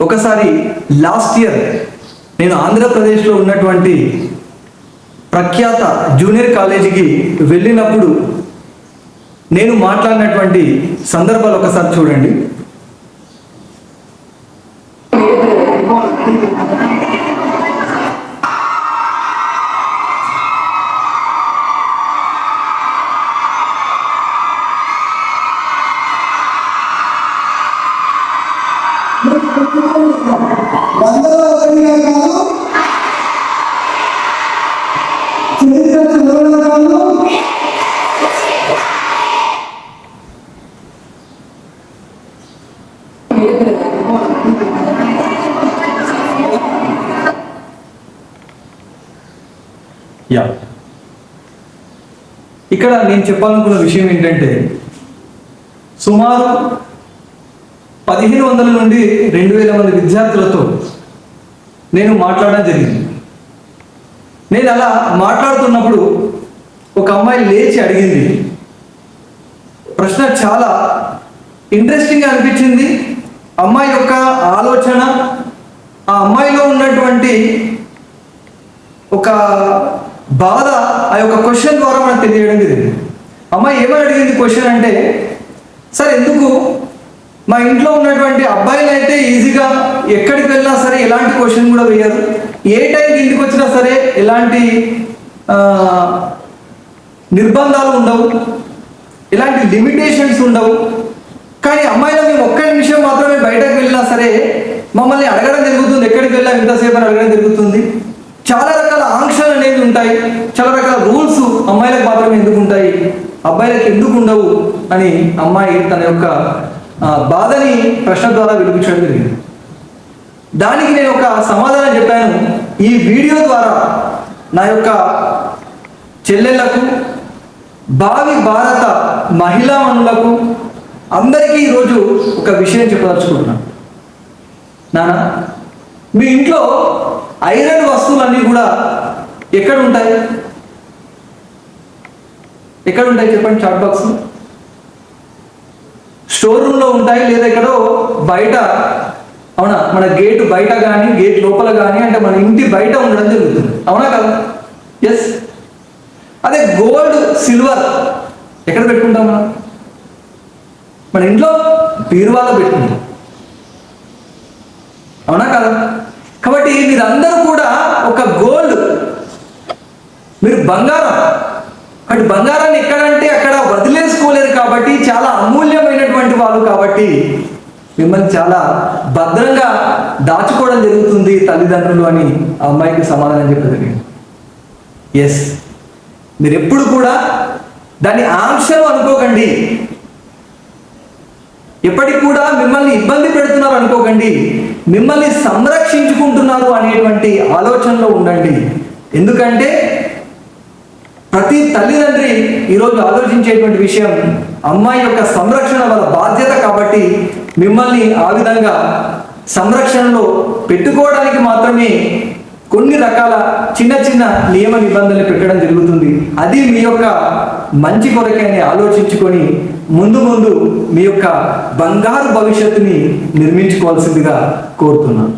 ఒకసారి last year నేను ఆంధ్రప్రదేశ్లో ఉన్నటువంటి ప్రఖ్యాత జూనియర్ కాలేజీకి వెళ్ళినప్పుడు నేను మాట్లాడినటువంటి సందర్భాలు ఒకసారి చూడండి. యా. ఇక్కడ నేను చెప్పాలనుకున్న విషయం ఏంటంటే సుమారు పదిహేను వందల నుండి రెండు వేల మంది విద్యార్థులతో నేను మాట్లాడడం జరిగింది. నేను అలా మాట్లాడుతున్నప్పుడు ఒక అమ్మాయి లేచి అడిగింది. ప్రశ్న చాలా ఇంట్రెస్టింగ్ అనిపించింది. అమ్మాయి యొక్క ఆలోచన ఆ అమ్మాయిలో ఉన్నటువంటి ఒక బాధ ఆ యొక్క క్వశ్చన్ ద్వారా మనకు తెలియడం జరిగింది. అమ్మాయి ఏమని అడిగింది క్వశ్చన్ అంటే సార్ ఎందుకు మా ఇంట్లో ఉన్నటువంటి అబ్బాయిలు అయితే ఈజీగా ఎక్కడికి వెళ్ళినా సరే ఎలాంటి క్వశ్చన్ కూడా వేయరు. ఏ టైంకి ఇంటికి వచ్చినా సరే ఎలాంటి నిర్బంధాలు ఉండవు. ఎలాంటి లిమిటేషన్స్ ఉండవు. కానీ అమ్మాయిలో మేము ఒక్క నిమిషం మాత్రమే బయటకు వెళ్ళినా సరే మమ్మల్ని అడగడం జరుగుతుంది ఎక్కడికి వెళ్ళాం ఇంతసేపు అని అడగడం జరుగుతుంది. చాలా రకాల ఆంక్షలు అనేవి ఉంటాయి. చాలా రకాల రూల్స్ అమ్మాయిలకు మాత్రమే ఎందుకు ఉంటాయి? అబ్బాయిలకు ఎందుకు ఉండవు? అని అమ్మాయి తన యొక్క బాధని ప్రశ్న ద్వారా వినిపించడం జరిగింది. దానికి నేను ఒక సమాధానం చెప్పాను. ఈ వీడియో ద్వారా నా యొక్క చెల్లెళ్ళకు భావి భారత మహిళా మనులకు అందరికీ ఈరోజు ఒక విషయం చెప్పదలుచుకుంటున్నాను. నాన్న మీ ఇంట్లో ఐరన్ వస్తువులన్నీ కూడా ఎక్కడ ఉంటాయి? ఎక్కడ ఉంటాయి చెప్పండి చాట్ బాక్స్లో? స్టోర్ ఉంటాయి లేదా ఎక్కడో బయట అవునా? మన గేట్ బయట కానీ గేట్ లోపల కానీ అంటే మన ఇంటి బయట ఉండడం జరుగుతుంది. అవునా కదా? ఎస్ అదే గోల్డ్ సిల్వర్ ఎక్కడ పెట్టుకుంటాం మనం? మన ఇంట్లో బీరువాలో పెట్టుకుంటాం. అవునా కదా? కాబట్టి మీరందరూ కూడా ఒక గోల్డ్ మీరు బంగారం కాబట్టి బంగారాన్ని ఎక్కడంటే అక్కడ వదిలేసుకోలేరు కాబట్టి చాలా అమూల్యమైనటువంటి వాళ్ళు కాబట్టి మిమ్మల్ని చాలా భద్రంగా దాచుకోవడం జరుగుతుంది తల్లిదండ్రులు అని ఆ అమ్మాయికి సమాధానం చెప్పడం ఎస్ మీరు ఎప్పుడు కూడా దాన్ని ఆంక్షలు అనుకోకండి. ఎప్పటికి కూడా మిమ్మల్ని ఇబ్బంది పెడుతున్నారు అనుకోకండి. మిమ్మల్ని సంరక్షించుకుంటున్నారు అనేటువంటి ఆలోచనలో ఉండండి. ఎందుకంటే ప్రతి తల్లిదండ్రి ఈరోజు ఆలోచించేటువంటి విషయం అమ్మాయి యొక్క సంరక్షణ వాళ్ళ బాధ్యత కాబట్టి మిమ్మల్ని ఆ విధంగా సంరక్షణలో పెట్టుకోవడానికి మాత్రమే కొన్ని రకాల చిన్న చిన్న నియమ నిబంధనలు పెట్టడం జరుగుతుంది. అది మీ యొక్క మంచి కొరకని ఆలోచించుకొని ముందు ముందు మీ యొక్క బంగారు భవిష్యత్తుని నిర్మించుకోవాల్సిందిగా కోరుతున్నాను.